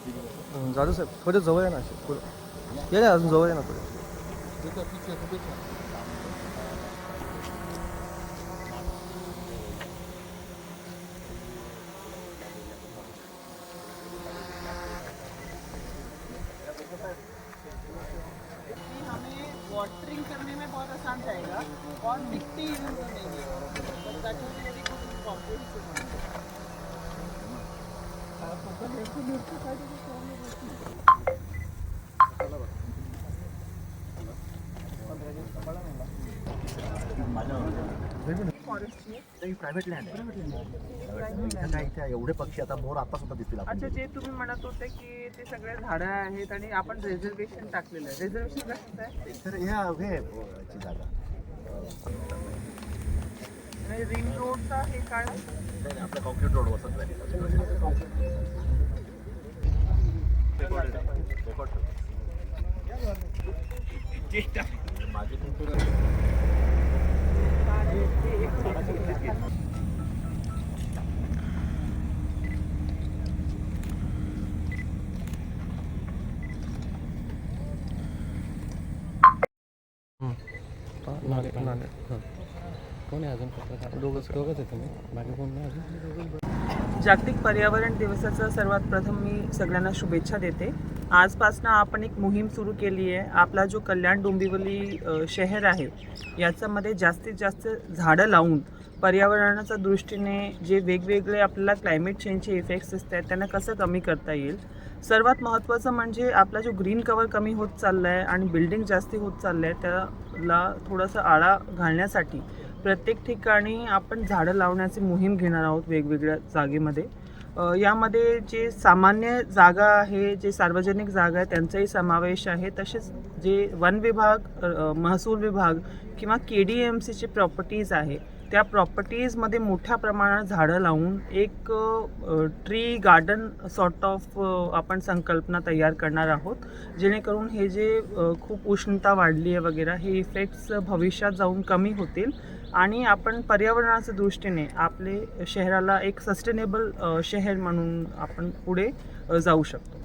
राजू साहेब थोडे जवळ आहे ना असे थोडं ये ना अजून जवळ आहे ना थोडे हमें वाटरिंग करने में बहुत आसान जाएगा और मिट्टी यूज करेंगे तो प्रायव्हेट लँड आहे एवढे पक्षी आता मोर आता सुद्धा दिसतील अच्छा जे तुम्ही म्हणत होते की ते सगळे झाडं आहेत आणि आपण रिझर्वेशन टाकलेलं आहे. रिझर्वेशन कसं आहे? तर ह्या हे हो, ची जागा. आणि रिंग रोडचा हे काय आपलं कॉन्क्रीट रोड वसंत माझे नाले नाले. हां कोण आहे अजून पत्रकार? दोघंच दोघंच आहे तुम्ही? बाकी कोण नाही अजून? जागतिक पर्यावरण दिवसाचं सर्वात प्रथम मी सगळ्यांना शुभेच्छा देते. आजपासनं आपण एक मोहीम सुरू केली आहे. आपला जो कल्याण डोंबिवली अ, शहर आहे याच्यामध्ये जास्तीत जास्त झाडं लावून पर्यावरणाच्या दृष्टीने जे वेगवेगळे आपल्याला क्लायमेट चेंजचे इफेक्ट्स दिसत आहेत त्यांना कसं कमी करता येईल? सर्वात महत्त्वाचं म्हणजे आपला जो ग्रीन कवर कमी होत चालला आहे आणि बिल्डिंग जास्ती होत चाललं आहे त्याला थोडासा आळा घालण्यासाठी प्रत्येक ठिकाणी आपण झाडं लावण्याची मोहीम घेणार आहोत वेगवेगळ्या जागेमध्ये. यामध्ये जे सामान्य जागा आहे जे सार्वजनिक जागा आहे त्यांचाही समावेश आहे. तसेच जे वन विभाग महसूल विभाग किंवा के डी एम सीचे प्रॉपर्टीज आहे त्या प्रॉपर्टीजमध्ये मोठ्या प्रमाणात झाडं लावून एक ट्री गार्डन सॉर्ट ऑफ आपण संकल्पना तयार करणार आहोत. जेणेकरून हे जे खूप उष्णता वाढली आहे वगैरे हे इफेक्ट्स भविष्यात जाऊन कमी होतील. आणि आपण पर्यावरणाच्या दृष्टीने आपले शहराला एक सस्टेनेबल शहर म्हणून आपण पुढे जाऊ शकतो.